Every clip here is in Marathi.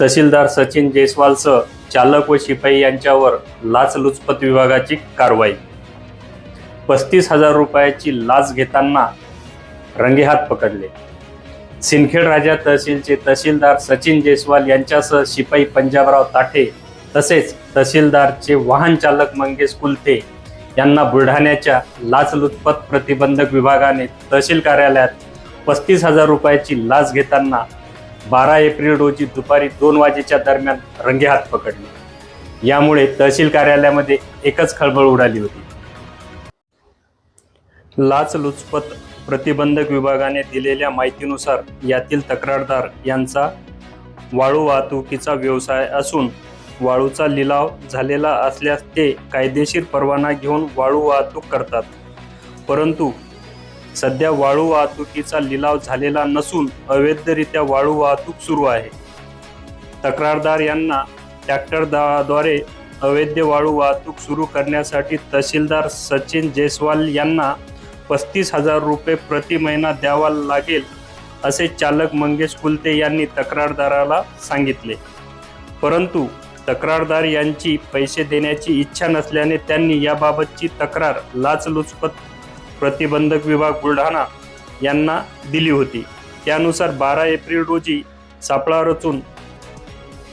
तहसीलदार सचिन जयस्वालसह चालक व शिपाई यांच्यावर लाचलुचपत विभागाची कारवाई. पस्तीस हजार रुपयाची लाच घेताना रंगेहात पकडले. सिंदखेड राजा तहसीलचे तहसीलदार सचिन जयस्वाल यांच्यासह शिपाई पंजाबराव ताठे तसेच तहसीलदारचे वाहन चालक मंगेश कुलते यांना बुलढाण्याच्या लाचलुचपत प्रतिबंधक विभागाने तहसील कार्यालयात पस्तीस हजार रुपयाची लाच घेताना बारा एप्रिल रोजी दुपारी दोन वाजेच्या दरम्यान रंगेहात पकडले. यामुळे तहसील कार्यालयामध्ये एकच खळबळ उडाली होती. लाचलुचपत प्रतिबंधक विभागाने दिलेल्या माहितीनुसार यातील तक्रारदार यांचा वाळू वाहतुकीचा व्यवसाय असून वाळूचा लिलाव झालेला असल्यास ते कायदेशीर परवाना घेऊन वाळू वाहतूक करतात. परंतु सध्या वाळू वाहतुकीचा लिलाव झालेला नसून अवैधरित्या वाळू वाहतूक सुरू आहे. तक्रारदार यांना ट्रॅक्टरद्वारे अवैध वाळू वाहतूक सुरू करण्यासाठी तहसीलदार सचिन जयस्वाल यांना पस्तीस हजार रुपये प्रति महिना द्यावा लागेल असे चालक मंगेश कुलते यांनी तक्रारदाराला सांगितले. परंतु तक्रारदार यांची पैसे देण्याची इच्छा नसल्याने त्यांनी याबाबतची तक्रार लाचलुचपत प्रतिबंधक विभाग बुलढाणा यांना दिली होती. त्यानुसार बारा एप्रिल रोजी सापळा रचून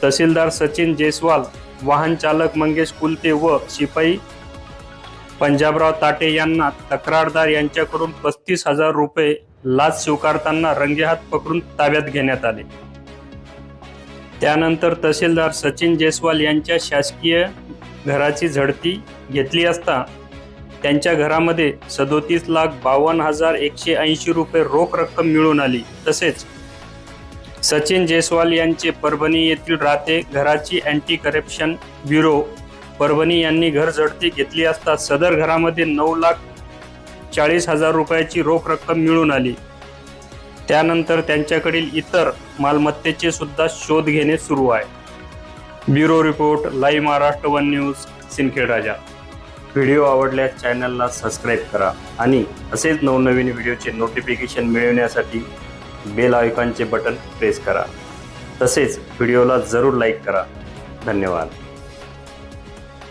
तहसीलदार सचिन जयस्वाल वाहन चालक मंगेश कुलते व शिपाई पंजाबराव ताटे यांना तक्रारदार यांच्याकडून पस्तीस हजार रुपये लाच स्वीकारताना रंगेहात पकडून ताब्यात घेण्यात आले. त्यानंतर तहसीलदार सचिन जयस्वाल यांच्या शासकीय घराची झडती घेतली असता त्यांच्या घरामध्ये सदोतीस लाख बावन्न हजार एकशे ऐंशी रुपये रोख रक्कम मिळून आली. तसेच सचिन जयस्वाल यांचे परभणी येथील राहते घराची अँटी करप्शन ब्युरो परभणी यांनी घर झडती घेतली असता सदर घरामध्ये नऊ लाख चाळीस हजार रुपयाची रोख रक्कम मिळून आली. त्यानंतर त्यांच्याकडील इतर मालमत्तेचे सुद्धा शोध घेणे सुरू आहे. Bureau report live Maharashtra one news Sindkhed Raja. Video आवडल्यास चॅनलला सबस्क्राईब करा आणि असेच नवनवीन व्हिडिओचे नोटिफिकेशन मिळवण्यासाठी बेल आयकॉनचे बटन प्रेस करा. तसेच व्हिडिओला जरूर लाईक करा. धन्यवाद.